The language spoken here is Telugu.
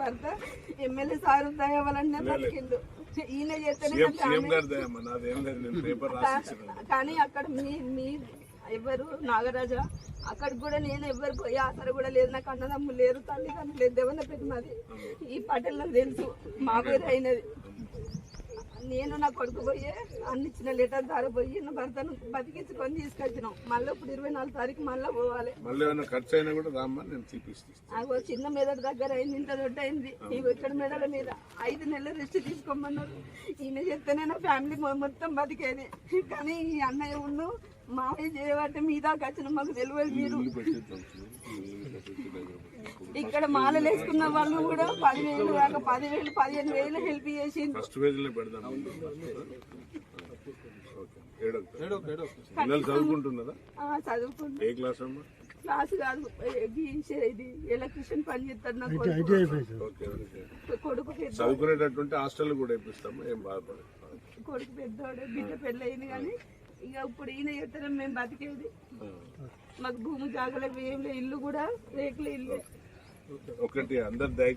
భర్త. ఎమ్మెల్యే సార్ బతికిండు. ఈయన చేస్తేనే కానీ అక్కడ మీ మీ ఎవరు? నాగరాజా. అక్కడికి కూడా నేను ఎవరు పోయి ఆసర కూడా లేదు. నాకు అన్నదమ్ములు లేరు తల్లిదండ్రులు లేదు దేవన్న పెద్ద మాది ఈ పటేల్ నాకు తెలుసు మా పేరు అయినది. నేను నా కొడుకు పోయి అన్ని ఇచ్చిన లెటర్ ద్వారా పోయి నా భర్తను బతికించుకొని తీసుకొచ్చినాం. మళ్ళీ ఇప్పుడు ఇరవై నాలుగు తారీఖు మళ్ళీ పోవాలి. మళ్ళీ ఏమైనా ఖర్చు అయినా కూడా రామ్మా నేను తీపిస్తాను చిన్న మెదడు దగ్గర అయింది ఇంత దొడ్డ అయింది. ఈ ఇక్కడ మెడల మీద ఐదు నెలలు రెస్ట్ తీసుకోమన్నారు. ఈయన చెప్తేనే నా ఫ్యామిలీ మొత్తం బతికేది. కానీ ఈ అన్నయ్య ఉన్ను మామయ్య చేయబట్టి మీ దాకా వచ్చిన మాకు తెలియదు మీరు ఇల్లు పెట్టేద్దాం ఇల్లు పెట్టేసి దగ్గర పెట్టుకో. ఇక్కడ మాలలు వేసుకున్న వాళ్ళు కూడా పదివేలు కాక పదివేలు పదిహేను వేలు హెల్ప్ ఏ క్లాస్ అమ్మా? క్లాస్ కాదు ఏ, గీసే ఇది ఎలక్ట్రిషియన్ పని నా కొడుకు. హాస్టల్ కూడా వేపిస్తాము? ఏం బాధపడదు. కొడుకు పెద్దోడు బిడ్డ పెళ్ళయింది కానీ ఇక ఇప్పుడు ఈయన చెప్తారా మేము బతికేది. మాకు భూమి జాగలేదు ఏం లేదు ఇల్లు కూడా రేకుల ఇల్లు. ఒకటి అందరు దయ